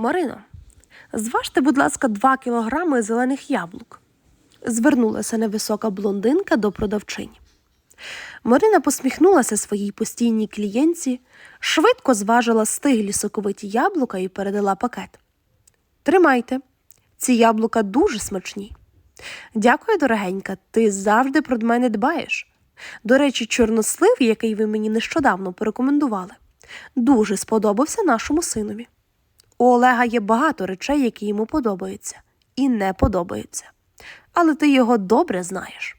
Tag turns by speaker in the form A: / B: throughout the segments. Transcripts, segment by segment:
A: Марино, зважте, будь ласка, два кілограми зелених яблук. Звернулася невисока блондинка до продавчині. Марина посміхнулася своїй постійній клієнтці, швидко зважила стиглі соковиті яблука і передала пакет. Тримайте, ці яблука дуже смачні. Дякую, дорогенька, ти завжди про мене дбаєш. До речі, чорнослив, який ви мені нещодавно порекомендували, дуже сподобався нашому синові. У Олега є багато речей, які йому подобаються, і не подобаються. Але ти його добре знаєш.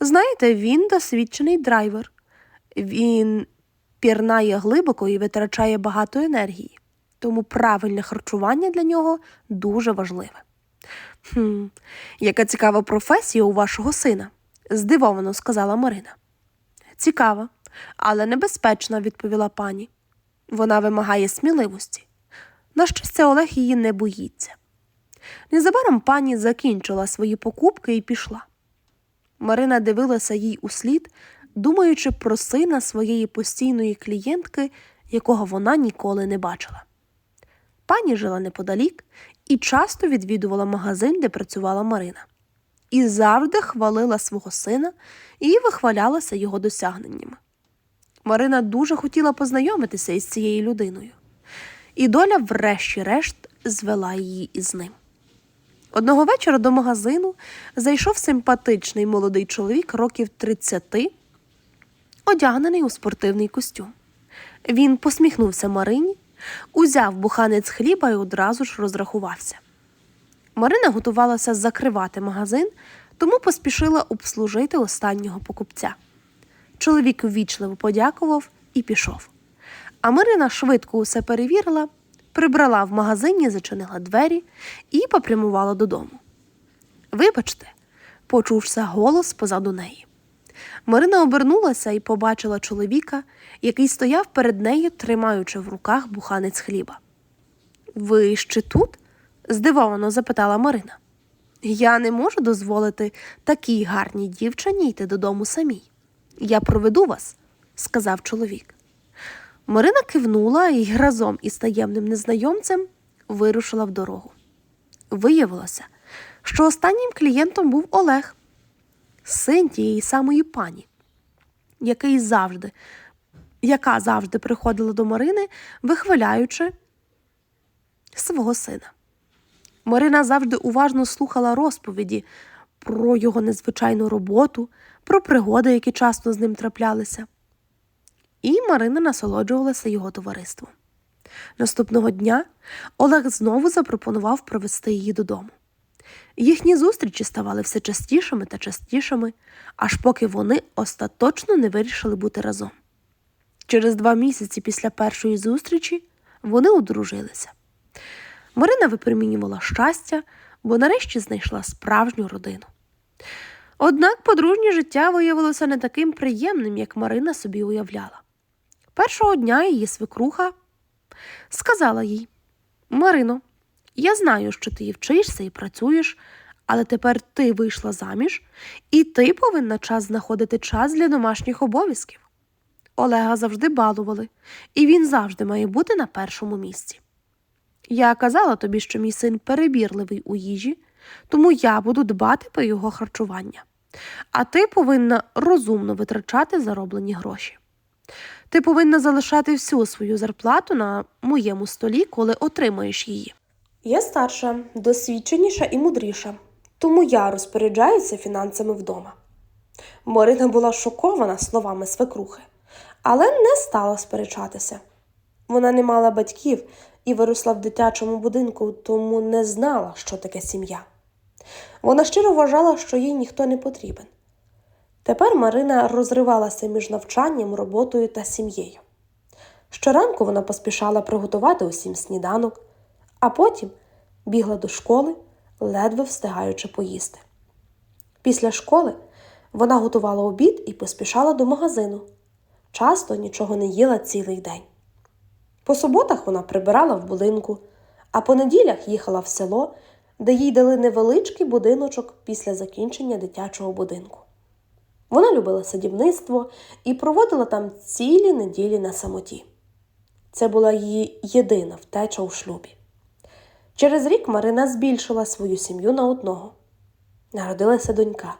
A: Знаєте, він досвідчений драйвер. Він пірнає глибоко і витрачає багато енергії, тому правильне харчування для нього дуже важливе. Хм, яка цікава професія у вашого сина, здивовано сказала Марина. Цікава, але небезпечна, відповіла пані. Вона вимагає сміливості. На щастя, Олег її не боїться. Незабаром пані закінчила свої покупки і пішла. Марина дивилася їй услід, думаючи про сина своєї постійної клієнтки, якого вона ніколи не бачила. Пані жила неподалік і часто відвідувала магазин, де працювала Марина, і завжди хвалила свого сина і вихвалялася його досягненнями. Марина дуже хотіла познайомитися із цією людиною, і доля, врешті-решт, звела її із ним. Одного вечора до магазину зайшов симпатичний молодий чоловік років 30, одягнений у спортивний костюм. Він посміхнувся Марині, узяв буханець хліба і одразу ж розрахувався. Марина готувалася закривати магазин, тому поспішила обслужити останнього покупця. Чоловік ввічливо подякував і пішов. А Марина швидко усе перевірила, прибрала в магазині, зачинила двері і попрямувала додому. Вибачте, почувся голос позаду неї. Марина обернулася і побачила чоловіка, який стояв перед нею, тримаючи в руках буханець хліба. Ви ще тут? здивовано запитала Марина. Я не можу дозволити такій гарній дівчині йти додому самій. Я проведу вас, сказав чоловік. Марина кивнула і разом із таємним незнайомцем вирушила в дорогу. Виявилося, що останнім клієнтом був Олег, син тієї самої пані, який завжди, яка завжди приходила до Марини, вихваляючи свого сина. Марина завжди уважно слухала розповіді про його незвичайну роботу, про пригоди, які часто з ним траплялися. І Марина насолоджувалася його товариством. Наступного дня Олег знову запропонував провести її додому. Їхні зустрічі ставали все частішими та частішими, аж поки вони остаточно не вирішили бути разом. Через два місяці після першої зустрічі вони одружилися. Марина випромінювала щастя, бо нарешті знайшла справжню родину. Однак подружнє життя виявилося не таким приємним, як Марина собі уявляла. Першого дня її свекруха сказала їй: Марино, я знаю, що ти вчишся і працюєш, але тепер ти вийшла заміж, і ти повинна час знаходити час для домашніх обов'язків. Олега завжди балували, і він завжди має бути на першому місці. Я казала тобі, що мій син перебірливий у їжі, тому я буду дбати про його харчування. А ти повинна розумно витрачати зароблені гроші. Ти повинна залишати всю свою зарплату на моєму столі, коли отримаєш її. Я старша, досвідченіша і мудріша, тому я розпоряджаюся фінансами вдома. Марина була шокована словами свекрухи, але не стала сперечатися. Вона не мала батьків і виросла в дитячому будинку, тому не знала, що таке сім'я. Вона щиро вважала, що їй ніхто не потрібен. Тепер Марина розривалася між навчанням, роботою та сім'єю. Щоранку вона поспішала приготувати усім сніданок, а потім бігла до школи, ледве встигаючи поїсти. Після школи вона готувала обід і поспішала до магазину. Часто нічого не їла цілий день. По суботах вона прибирала в будинку, а по неділях їхала в село, де їй дали невеличкий будиночок після закінчення дитячого будинку. Вона любила садівництво і проводила там цілі неділі на самоті. Це була її єдина втеча у шлюбі. Через рік Марина збільшила свою сім'ю на одного. Народилася донька.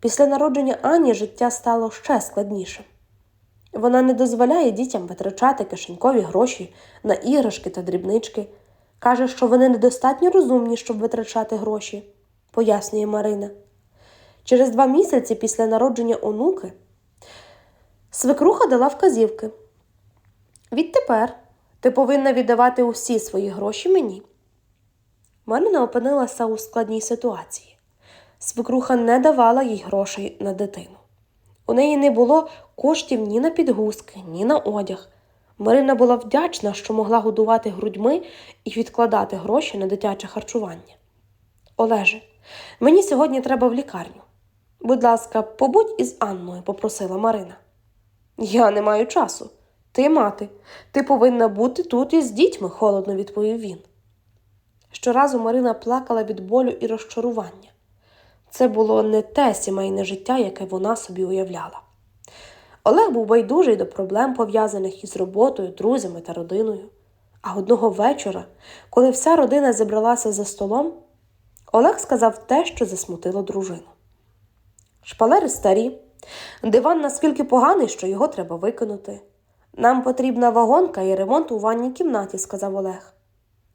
A: Після народження Ані життя стало ще складнішим. Вона не дозволяє дітям витрачати кишенькові гроші на іграшки та дрібнички. Каже, що вони недостатньо розумні, щоб витрачати гроші, пояснює Марина. Через два місяці після народження онуки свекруха дала вказівки. Відтепер ти повинна віддавати усі свої гроші мені. Марина опинилася у складній ситуації. Свекруха не давала їй грошей на дитину. У неї не було коштів ні на підгузки, ні на одяг. Марина була вдячна, що могла годувати грудьми і відкладати гроші на дитяче харчування. Олеже, мені сьогодні треба в лікарню. Будь ласка, побудь із Анною, попросила Марина. Я не маю часу. Ти мати, ти повинна бути тут із дітьми, холодно відповів він. Щоразу Марина плакала від болю і розчарування. Це було не те сімейне життя, яке вона собі уявляла. Олег був байдужий до проблем, пов'язаних із роботою, друзями та родиною. А одного вечора, коли вся родина зібралася за столом, Олег сказав те, що засмутило дружину. Шпалери старі, диван наскільки поганий, що його треба викинути. Нам потрібна вагонка і ремонт у ванній кімнаті, сказав Олег.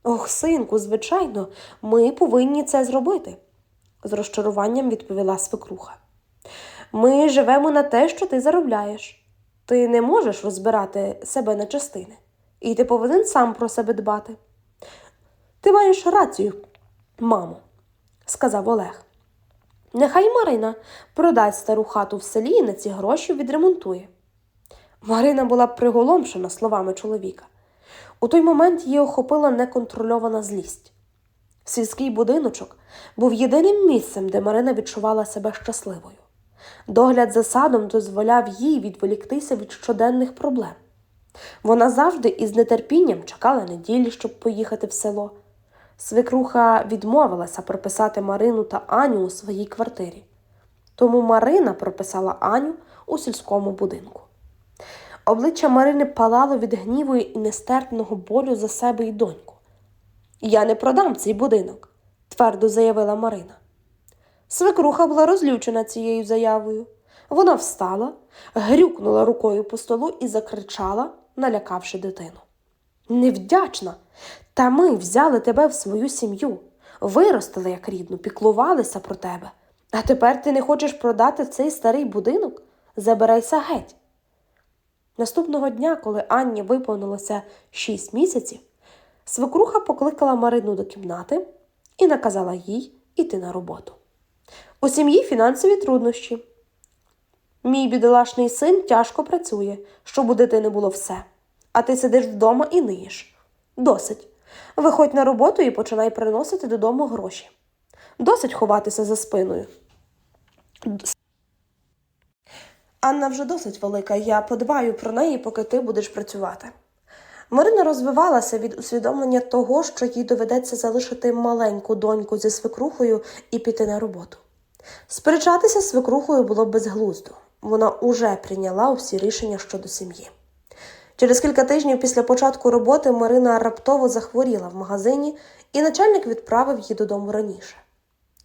A: Ох, синку, звичайно, ми повинні це зробити, з розчаруванням відповіла свекруха. Ми живемо на те, що ти заробляєш. Ти не можеш розбирати себе на частини, і ти повинен сам про себе дбати. Ти маєш рацію, мамо, сказав Олег. Нехай Марина продасть стару хату в селі і на ці гроші відремонтує. Марина була приголомшена словами чоловіка. У той момент її охопила неконтрольована злість. Сільський будиночок був єдиним місцем, де Марина відчувала себе щасливою. Догляд за садом дозволяв їй відволіктися від щоденних проблем. Вона завжди із нетерпінням чекала неділі, щоб поїхати в село. Свекруха відмовилася прописати Марину та Аню у своїй квартирі. Тому Марина прописала Аню у сільському будинку. Обличчя Марини палало від гніву і нестерпного болю за себе і доньку. Я не продам цей будинок, твердо заявила Марина. Свекруха була розлючена цією заявою. Вона встала, грюкнула рукою по столу і закричала, налякавши дитину. Невдячна! Та ми взяли тебе в свою сім'ю, виростили як рідну, піклувалися про тебе. А тепер ти не хочеш продати цей старий будинок? Забирайся геть. Наступного дня, коли Анні виповнилося шість місяців, свекруха покликала Марину до кімнати і наказала їй іти на роботу. У сім'ї фінансові труднощі. Мій бідолашний син тяжко працює, щоб у дитини було все, а ти сидиш вдома і ниєш. Досить. Виходь на роботу і починай приносити додому гроші. Досить ховатися за спиною. Анна вже досить велика, я подбаю про неї, поки ти будеш працювати. Марина розвивалася від усвідомлення того, що їй доведеться залишити маленьку доньку зі свекрухою і піти на роботу. Сперечатися з свекрухою було безглуздо. Вона уже прийняла усі рішення щодо сім'ї. Через кілька тижнів після початку роботи Марина раптово захворіла в магазині, і начальник відправив її додому раніше.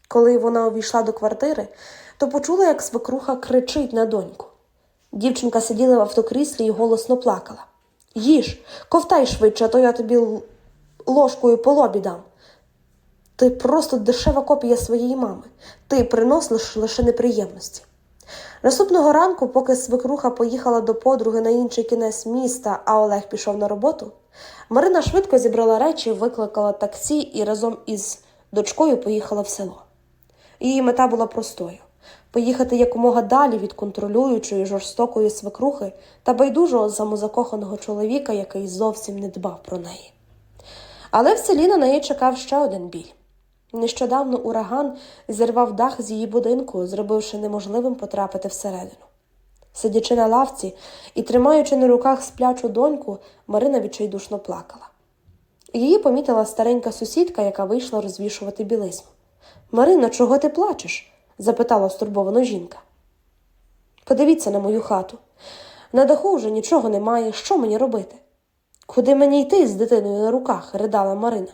A: Коли вона увійшла до квартири, то почула, як свекруха кричить на доньку. Дівчинка сиділа в автокріслі і голосно плакала. Їж, ковтай швидше, а то я тобі ложкою по лобі дам. Ти просто дешева копія своєї мами. Ти приносиш лише неприємності. Наступного ранку, поки свекруха поїхала до подруги на інший кінець міста, а Олег пішов на роботу, Марина швидко зібрала речі, викликала таксі і разом із дочкою поїхала в село. Її мета була простою поїхати якомога далі від контролюючої жорстокої свекрухи та байдужого самозакоханого чоловіка, який зовсім не дбав про неї. Але в селі на неї чекав ще один біль. Нещодавно ураган зірвав дах з її будинку, зробивши неможливим потрапити всередину. Сидячи на лавці і тримаючи на руках сплячу доньку, Марина відчайдушно плакала. Її помітила старенька сусідка, яка вийшла розвішувати білизну. Марино, чого ти плачеш? запитала стурбовано жінка. Подивіться на мою хату. На даху вже нічого немає. Що мені робити? Куди мені йти з дитиною на руках? ридала Марина.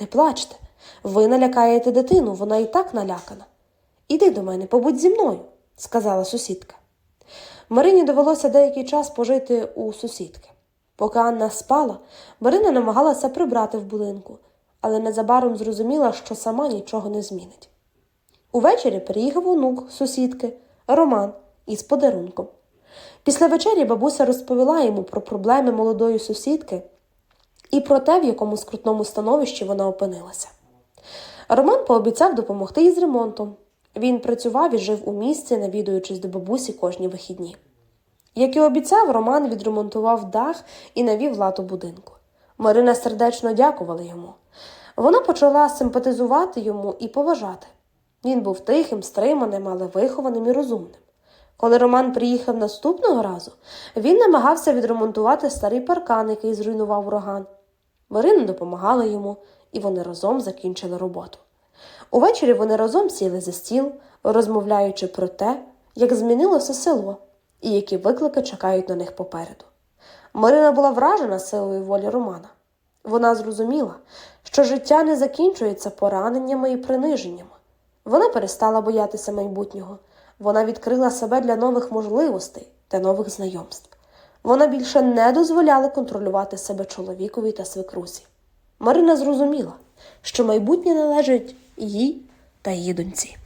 A: Не плачте. Ви налякаєте дитину, вона і так налякана. Іди до мене, побудь зі мною, сказала сусідка. Марині довелося деякий час пожити у сусідки. Поки Анна спала, Марина намагалася прибрати в будинку, але незабаром зрозуміла, що сама нічого не змінить. Увечері приїхав онук сусідки Роман із подарунком. Після вечері бабуся розповіла йому про проблеми молодої сусідки і про те, в якому скрутному становищі вона опинилася. Роман пообіцяв допомогти їй з ремонтом. Він працював і жив у місті, навідуючись до бабусі кожні вихідні. Як і обіцяв, Роман відремонтував дах і навів лад у будинку. Марина сердечно дякувала йому. Вона почала симпатизувати йому і поважати. Він був тихим, стриманим, але вихованим і розумним. Коли Роман приїхав наступного разу, він намагався відремонтувати старий паркан, який зруйнував ураган. Марина допомагала йому, і вони разом закінчили роботу. Увечері вони разом сіли за стіл, розмовляючи про те, як змінилося село і які виклики чекають на них попереду. Марина була вражена силою волі Романа. Вона зрозуміла, що життя не закінчується пораненнями і приниженнями. Вона перестала боятися майбутнього. Вона відкрила себе для нових можливостей та нових знайомств. Вона більше не дозволяла контролювати себе чоловікові та свекрусі. Марина зрозуміла, що майбутнє належить їй та її доньці.